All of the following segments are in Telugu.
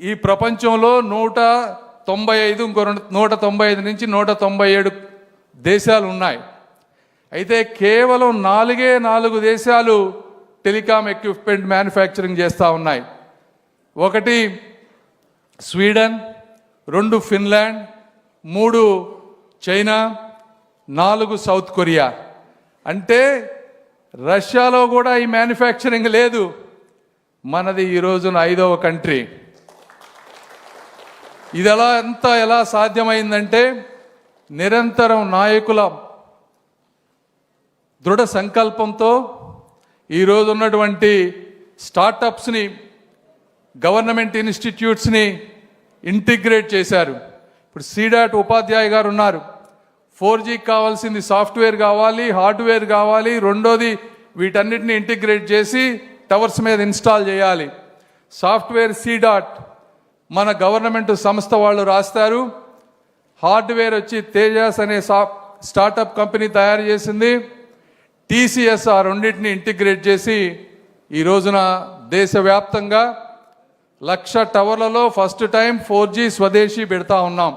ఈ ప్రపంచంలో నూట తొంభై ఐదు ఇంకో రెండు నూట తొంభై ఐదు నుంచి నూట తొంభై ఏడు దేశాలు ఉన్నాయి. అయితే కేవలం నాలుగే నాలుగు దేశాలు టెలికాం ఎక్విప్మెంట్ మ్యానుఫ్యాక్చరింగ్ చేస్తూ ఉన్నాయి. ఒకటి స్వీడన్ రెండు ఫిన్లాండ్ మూడు చైనా నాలుగు సౌత్ కొరియా. అంటే రష్యాలో కూడా ఈ మ్యానుఫ్యాక్చరింగ్ లేదు. మనది ఈ రోజున ఐదవ కంట్రీ. ఇది ఎలా ఎంత ఎలా సాధ్యమైందంటే నిరంతరం నాయకుల దృఢ సంకల్పంతో ఈరోజు ఉన్నటువంటి స్టార్టప్స్ని గవర్నమెంట్ ఇన్స్టిట్యూట్స్ని ఇంటిగ్రేట్ చేశారు. ఇప్పుడు సీడాట్ ఉపాధ్యాయ గారు ఉన్నారు. ఫోర్ జీకి కావాల్సింది సాఫ్ట్వేర్ కావాలి హార్డ్వేర్ కావాలి రెండోది వీటన్నిటిని ఇంటిగ్రేట్ చేసి టవర్స్ మీద ఇన్స్టాల్ చేయాలి. సాఫ్ట్వేర్ సీడాట్ మన గవర్నమెంట్ సంస్థ వాళ్ళు రాస్తారు. హార్డ్వేర్ వచ్చి తేజాస్ అనే సా స్టార్టప్ కంపెనీ తయారు చేసింది. టీసీఎస్ ఆ రెండింటిని ఇంటిగ్రేట్ చేసి ఈ రోజున దేశవ్యాప్తంగా లక్ష టవర్లలో ఫస్ట్ టైం ఫోర్ జీ స్వదేశీ పెడతా ఉన్నాం.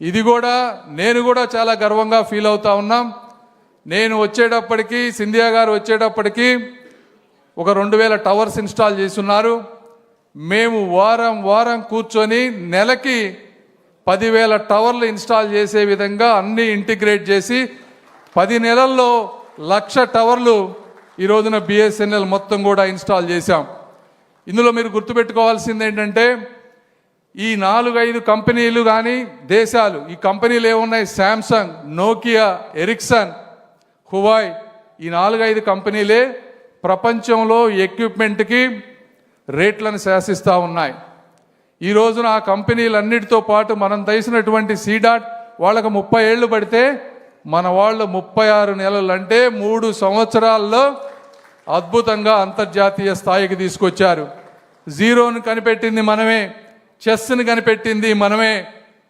ఇది కూడా నేను కూడా చాలా గర్వంగా ఫీల్ అవుతా ఉన్నాం. నేను వచ్చేటప్పటికి సింధియా గారు వచ్చేటప్పటికి ఒక రెండు వేల టవర్స్ ఇన్స్టాల్ చేస్తున్నారు మేము వారం వారం కూర్చొని నెలకి పదివేల టవర్లు ఇన్స్టాల్ చేసే విధంగా అన్ని ఇంటిగ్రేట్ చేసి పది నెలల్లో లక్ష టవర్లు ఈ రోజున బిఎస్ఎన్ఎల్ మొత్తం కూడా ఇన్స్టాల్ చేశాం. ఇందులో మీరు గుర్తుపెట్టుకోవాల్సింది ఏంటంటే ఈ నాలుగైదు కంపెనీలు కానీ దేశాలు ఈ కంపెనీలు ఏమున్నాయి? శాంసంగ్ నోకియా ఎరిక్సన్ హువాయ్ ఈ నాలుగైదు కంపెనీలే ప్రపంచంలో ఎక్విప్మెంట్కి రేట్లను శాసిస్తూ ఉన్నాయి. ఈ రోజున ఆ కంపెనీలన్నిటితో పాటు మనం తీసినటువంటి సీడాట్ వాళ్ళకు ముప్పై ఏళ్ళు పడితే మన వాళ్ళు ముప్పై ఆరు నెలలు అంటే మూడు సంవత్సరాల్లో అద్భుతంగా అంతర్జాతీయ స్థాయికి తీసుకొచ్చారు. జీరోను కనిపెట్టింది మనమే చెస్ని కనిపెట్టింది మనమే.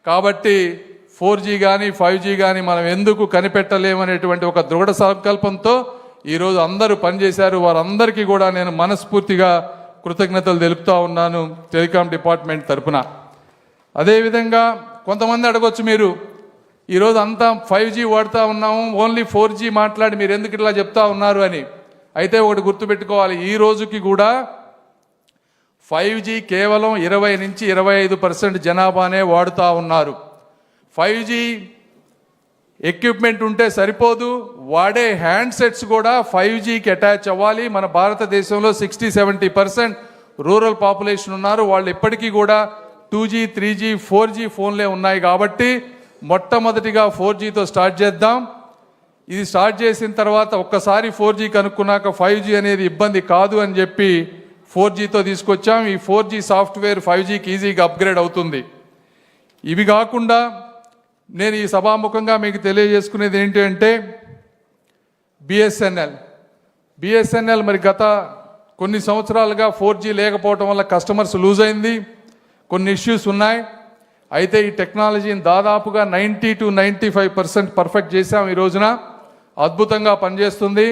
కాబట్టి ఫోర్ జీ కానీ ఫైవ్ జీ కానీ మనం ఎందుకు కనిపెట్టలేమనేటువంటి ఒక దృఢ సంకల్పంతో ఈరోజు అందరూ పనిచేశారు. వారందరికీ కూడా నేను మనస్ఫూర్తిగా కృతజ్ఞతలు తెలుపుతా ఉన్నాను టెలికాం డిపార్ట్మెంట్ తరపున. అదేవిధంగా కొంతమంది అడగొచ్చు మీరు ఈరోజు అంతా ఫైవ్ జీ వాడుతూ ఉన్నాము ఓన్లీ ఫోర్ జీ మాట్లాడి మీరు ఎందుకు ఇట్లా చెప్తా ఉన్నారు అని. అయితే ఒకటి గుర్తుపెట్టుకోవాలి ఈ రోజుకి కూడా ఫైవ్ జీ కేవలం ఇరవై నుంచి ఇరవై ఐదు పర్సెంట్ జనాభానే వాడుతూ ఉన్నారు. ఫైవ్ జీ ఎక్విప్మెంట్ ఉంటే సరిపోదు. వాడే హ్యాండ్సెట్స్ కూడా ఫైవ్ జీకి అటాచ్ అవ్వాలి. మన భారతదేశంలో sixty seventy percent rural population ఉన్నారు. వాళ్ళు ఇప్పటికీ కూడా two G three G four G ఫోన్లే ఉన్నాయి కాబట్టి మొట్టమొదటిగా ఫోర్ జీతో స్టార్ట్ చేద్దాం. ఇది స్టార్ట్ చేసిన తర్వాత ఒక్కసారి ఫోర్ జీ కనుక్కున్నాక ఫైవ్ జీ అనేది ఇబ్బంది కాదు అని చెప్పి ఫోర్ జీతో తీసుకొచ్చాం. ఈ ఫోర్ జీ సాఫ్ట్వేర్ ఫైవ్ జీకి ఈజీగా అప్గ్రేడ్ అవుతుంది. ఇవి కాకుండా నేను ఈ సభాముఖంగా మీకు తెలియజేసుకునేది ఏంటి అంటే బిఎస్ఎన్ఎల్ బిఎస్ఎన్ఎల్ మరి గత కొన్ని సంవత్సరాలుగా ఫోర్ జీ లేకపోవటం వల్ల కస్టమర్స్ లూజ్ అయింది. కొన్ని ఇష్యూస్ ఉన్నాయి. అయితే ఈ టెక్నాలజీని దాదాపుగా ninety two ninety five percent perfect చేసాం ఈ రోజున. అద్భుతంగా పనిచేస్తుంది.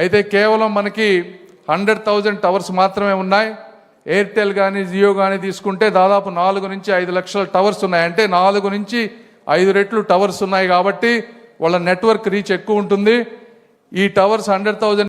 అయితే కేవలం మనకి హండ్రెడ్ థౌజండ్ టవర్స్ మాత్రమే ఉన్నాయి. ఎయిర్టెల్ కానీ జియో కానీ తీసుకుంటే దాదాపు నాలుగు నుంచి ఐదు లక్షల టవర్స్ ఉన్నాయి. అంటే నాలుగు నుంచి ఐదు రెట్లు టవర్స్ ఉన్నాయి కాబట్టి వాళ్ళ నెట్వర్క్ రీచ్ ఎక్కువ ఉంటుంది. ఈ టవర్స్ హండ్రెడ్ థౌజండ్